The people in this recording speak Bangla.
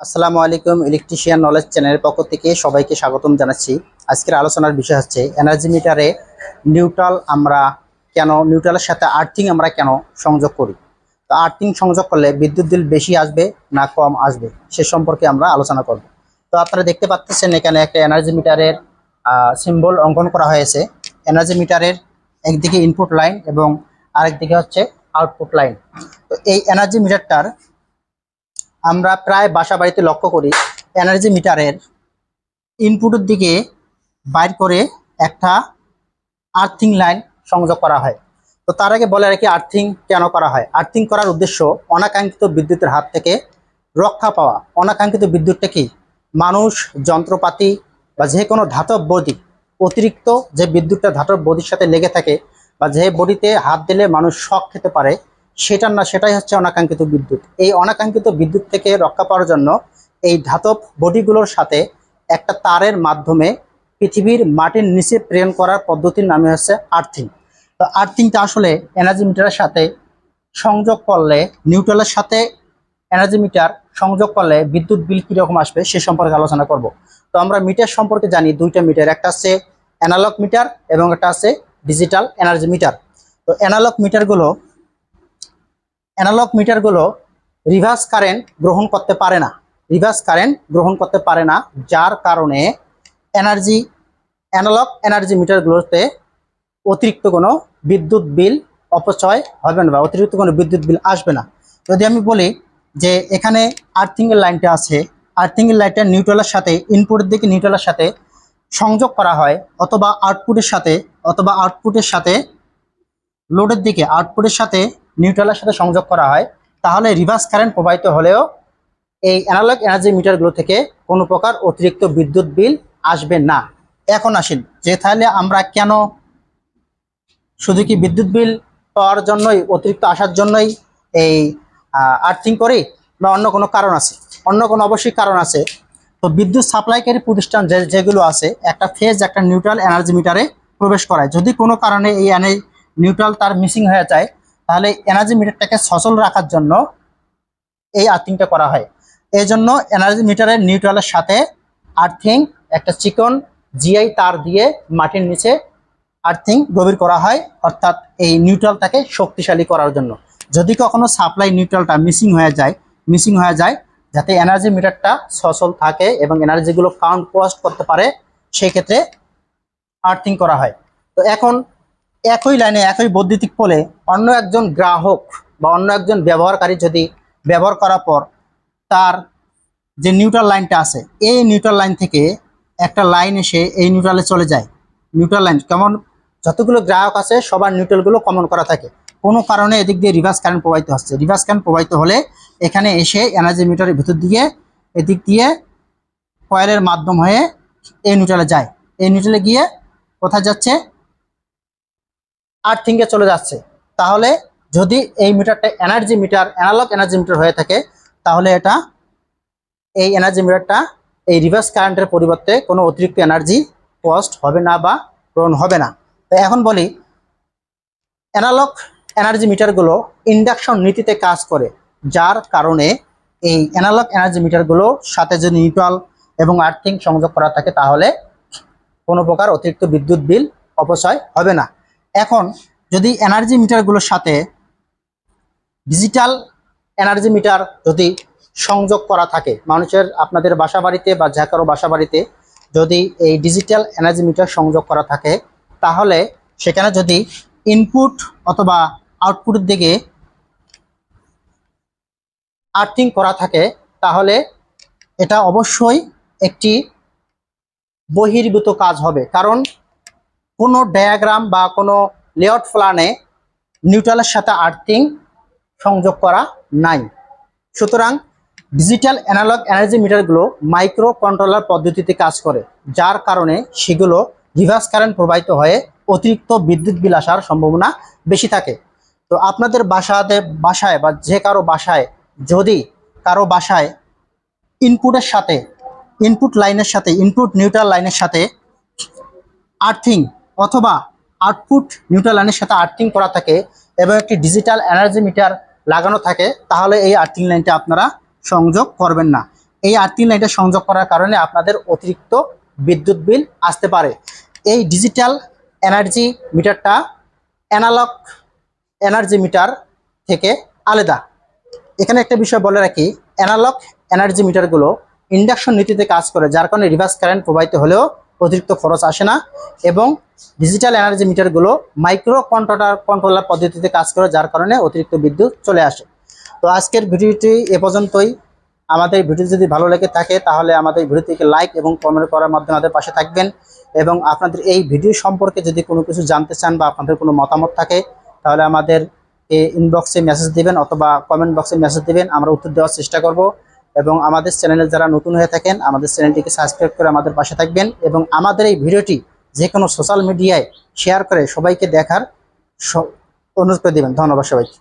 আসসালামু আলাইকুম ইলেকট্রিশিয়ান নলেজ চ্যানেলের পক্ষ থেকে সবাইকে স্বাগতম জানাচ্ছি। আজকের আলোচনার বিষয় হচ্ছে এনার্জি মিটারে নিউট্রাল আমরা কেন নিউট্রালের সাথে আর্থিং আমরা কেন সংযোগ করি? তো আর্থিং সংযোগ করলে বিদ্যুৎ বিল বেশি আসবে না কম আসবে? সে সম্পর্কে আমরা আলোচনা করব। তো আপনারা দেখতে পাচ্ছেন এখানে একটা এনার্জি মিটারের সিম্বল অঙ্কন করা হয়েছে। এনার্জি মিটারের একদিকে ইনপুট লাইন এবং আরেকদিকে হচ্ছে আউটপুট লাইন তো এই এনার্জি মিটারটার আমরা প্রায় বাসা বাড়িতে লক্ষ্য করি এনার্জি মিটারের ইনপুটের দিকে বাইর করে একটা আর্থিং লাইন সংযোগ করা হয়। তো তার আগে বলে রাখি আর্থিং কেন করা হয়? আর্থিং করার উদ্দেশ্য অনাকাঙ্ক্ষিত বিদ্যুতের হাত থেকে রক্ষা পাওয়া। অনাকাঙ্ক্ষিত বিদ্যুৎটা কি? মানুষ, যন্ত্রপাতি বা যে কোনো ধাতব বডি, অতিরিক্ত যে বিদ্যুৎটা ধাতব বডির সাথে লেগে থাকে বা যে বডিতে হাত দিলে মানুষ শখ খেতে পারে সেটা না, সেটাই হচ্ছে অনাকাঙ্ক্ষিত বিদ্যুৎ। এই অনাকাঙ্ক্ষিত বিদ্যুৎ থেকে রক্ষা পাওয়ার জন্য এই ধাতব বডিগুলোর সাথে একটা তারের মাধ্যমে পৃথিবীর মাটির নিচে প্রেরণ করার পদ্ধতির নামে হচ্ছে আর্থিং। তো আর্থিংটা আসলে এনার্জি মিটারের সাথে সংযোগ করলে নিউট্রালের সাথে এনার্জি মিটার সংযোগ করলে বিদ্যুৎ বিল কীরকম আসবে সে সম্পর্কে আলোচনা করব। তো আমরা মিটার সম্পর্কে জানি দুইটা মিটার একটা আছে অ্যানালগ মিটার এবং একটা আছে ডিজিটাল এনার্জি মিটার তো অ্যানালগ মিটারগুলো অ্যানালগ মিটারগুলো রিভার্স কারেন্ট গ্রহণ করতে পারে না। রিভার্স কারেন্ট গ্রহণ করতে পারে না, যার কারণে এনার্জি অ্যানালগ এনার্জি মিটারগুলোতে অতিরিক্ত কোনো বিদ্যুৎ বিল অপচয় হবে না বা অতিরিক্ত কোনো বিদ্যুৎ বিল আসবে না। যদি আমি বলি যে এখানে আর্থিংয়ের লাইনটা আছে আর্থিংয়ের লাইনটা নিউট্রালের সাথে ইনপুটের দিকে নিউট্রালের সাথে সংযোগ করা হয়, অথবা আউটপুটের সাথে, অথবা আউটপুটের সাথে লোডের দিকে আউটপুটের সাথে নিউট্রালের সাথে সংযোগ করা হয়, তাহলে রিভার্স কারেন্ট প্রবাহিত হলেও এই অ্যানালগ এনার্জি মিটারগুলো থেকে কোনো প্রকার অতিরিক্ত বিদ্যুৎ বিল আসবে না। এখন আসেন, যে তাহলে আমরা কেন শুধু কি বিদ্যুৎ বিল পাওয়ার জন্যই, অতিরিক্ত আসার জন্যই এই আর্থিং করি বা অন্য কোনো কারণ আছে? অন্য কোনো অবশ্যই কারণ আছে। তো বিদ্যুৎ সাপ্লাইকারী প্রতিষ্ঠান যে, যেগুলো আছে, একটা ফেজ একটা নিউট্রাল এনার্জি মিটারে প্রবেশ করায়। যদি কোনো কারণে এই নিউট্রাল তার মিসিং হয়ে যায় তাহলে এনার্জি মিটারটাকে সচল রাখার জন্য এই আর্থিংটা করা হয়। এই জন্য এনার্জি মিটারের নিউট্রালের সাথে আর্থিং একটা চিকন জিআই তার দিয়ে মাটির নিচে আর্থিং গভীর করা হয়, অর্থাৎ এই নিউট্রালটাকে শক্তিশালী করার জন্য। যদি কখনো সাপ্লাই নিউট্রালটা মিসিং হয়ে যায় মিসিং হয়ে যায়, যাতে এনার্জি মিটারটা সচল থাকে এবং এনার্জিগুলো কাউন্ট পোস্ট করতে পারে সেই ক্ষেত্রে আর্থিং করা হয়। তো এখন একই লাইনে একই বৈদ্যুতিক পোলে অন্য একজন গ্রাহক বা অন্য একজন ব্যবহারকারী যদি ব্যবহার করার পর তার যে নিউট্রাল লাইনটা আছে, এই নিউট্রাল লাইন থেকে একটা লাইন এসে এই নিউট্রালে চলে যায়। নিউট্রাল লাইন কেমন? যতগুলো গ্রাহক আছে, সবার নিউট্রালগুলো কমন করা থাকে। কোনো কারণে এদিক দিয়ে রিভার্স কারেন্ট প্রবাহিত হচ্ছে। রিভার্স কারেন্ট প্রবাহিত হলে এখানে এসে এনার্জি মিটারের ভিতর দিয়ে এদিক দিয়ে কয়েলের মাধ্যম হয়ে এই নিউট্রালে যায়। এই নিউট্রালে গিয়ে কোথায় যাচ্ছে? আর্থিংয়ে চলে যাচ্ছে। তাহলে যদি এই মিটারটা energy meter analog energy meter হয়ে থাকে, তাহলে এটা এই এনার্জি মিটারটা এই রিভার্স কারেন্টের পরিবর্তে কোনো অতিরিক্ত এনার্জি কস্ট হবে না বা গ্রহণ হবে না। তো এখন বলি অ্যানালগ এনার্জি মিটারগুলো ইন্ডাকশন নীতিতে কাজ করে, যার কারণে এই অ্যানালগ এনার্জি মিটারগুলোর সাথে যদি নিউট্রাল এবং আর্থিং সংযোগ করা থাকে, তাহলে কোনো প্রকার অতিরিক্ত বিদ্যুৎ বিল অপচয় হবে না। এখন যদি এনার্জি মিটারগুলোর সাথে ডিজিটাল এনার্জি মিটার যদি সংযোগ করা থাকে, মানুষের আপনাদের বাসা বাড়িতে বা যে কারও বাসা বাড়িতে যদি এই ডিজিটাল এনার্জি মিটার সংযোগ করা থাকে, তাহলে সেখানে যদি ইনপুট অথবা আউটপুটের দিকে আর্থিং করা থাকে, তাহলে এটা অবশ্যই একটি বহির্ভূত কাজ হবে। কারণ কোনো ডায়াগ্রাম বা কোনো লেআউট প্ল্যানে নিউট্রালের সাথে আর্থিং সংযোগ করা নাই। সুতরাং ডিজিটাল অ্যানালগ এনার্জি মিটারগুলো মাইক্রো কন্ট্রোলার পদ্ধতিতে কাজ করে, যার কারণে সেগুলো রিভার্স কারেন্ট প্রবাহিত হয়ে অতিরিক্ত বিদ্যুৎ বিল আসার সম্ভাবনা বেশি থাকে। তো আপনাদের বাসাতে, বাসায় বা যে কারও বাসায় যদি কারও বাসায় ইনপুটের সাথে ইনপুট লাইনের সাথে ইনপুট নিউট্রাল লাইনের সাথে আর্থিং অথবা আউটপুট নিউট্রাল লাইনের সাথে আর্থিং করা থাকে এবং একটি ডিজিটাল এনার্জি মিটার লাগানো থাকে, তাহলে এই আর্থিং লাইনটা আপনারা সংযোগ করবেন না। এই আর্থিং লাইনটা সংযোগ করার কারণে আপনাদের অতিরিক্ত বিদ্যুৎ বিল আসতে পারে। এই ডিজিটাল এনার্জি মিটারটা অ্যানালগ এনার্জি মিটার থেকে আলাদা। এখানে একটা বিষয় বলে রাখি অ্যানালগ এনার্জি মিটারগুলো ইন্ডাকশন নীতিতে কাজ করে, যার কারণে রিভার্স কারেন্ট প্রবাহিত হলেও অতিরিক্ত খরচ আসে না এবং ডিজিটাল এনার্জি মিটারগুলো মাইক্রো কন্ট্রোলার কন্ট্রোলার পদ্ধতিতে কাজ করে, যার কারণে অতিরিক্ত বিদ্যুৎ চলে আসে। তো আজকের ভিডিওটি এ পর্যন্তই। আমাদের ভিডিও যদি ভালো লেগে থাকে, তাহলে আমাদের ভিডিওটিকে লাইক এবং কমেন্ট করার মাধ্যমে আমাদের পাশে থাকবেন এবং আপনাদের এই ভিডিও সম্পর্কে যদি কোনো কিছু জানতে চান বা আপনাদের কোনো মতামত থাকে, তাহলে আমাদের ইনবক্সে মেসেজ দিবেন অথবা কমেন্ট বক্সে মেসেজ দিবেন, আমরা উত্তর দেওয়ার চেষ্টা করব। এবং আমাদের চ্যানেলে যারা নতুন হয়ে থাকেন, আমাদের চ্যানেলটিকে সাবস্ক্রাইব করে আমাদের পাশে থাকবেন এবং আমাদের এই ভিডিওটি যে কোনো সোশ্যাল মিডিয়ায় শেয়ার করে সবাইকে দেখার অনুরোধ করে দেবেন। ধন্যবাদ সবাইকে।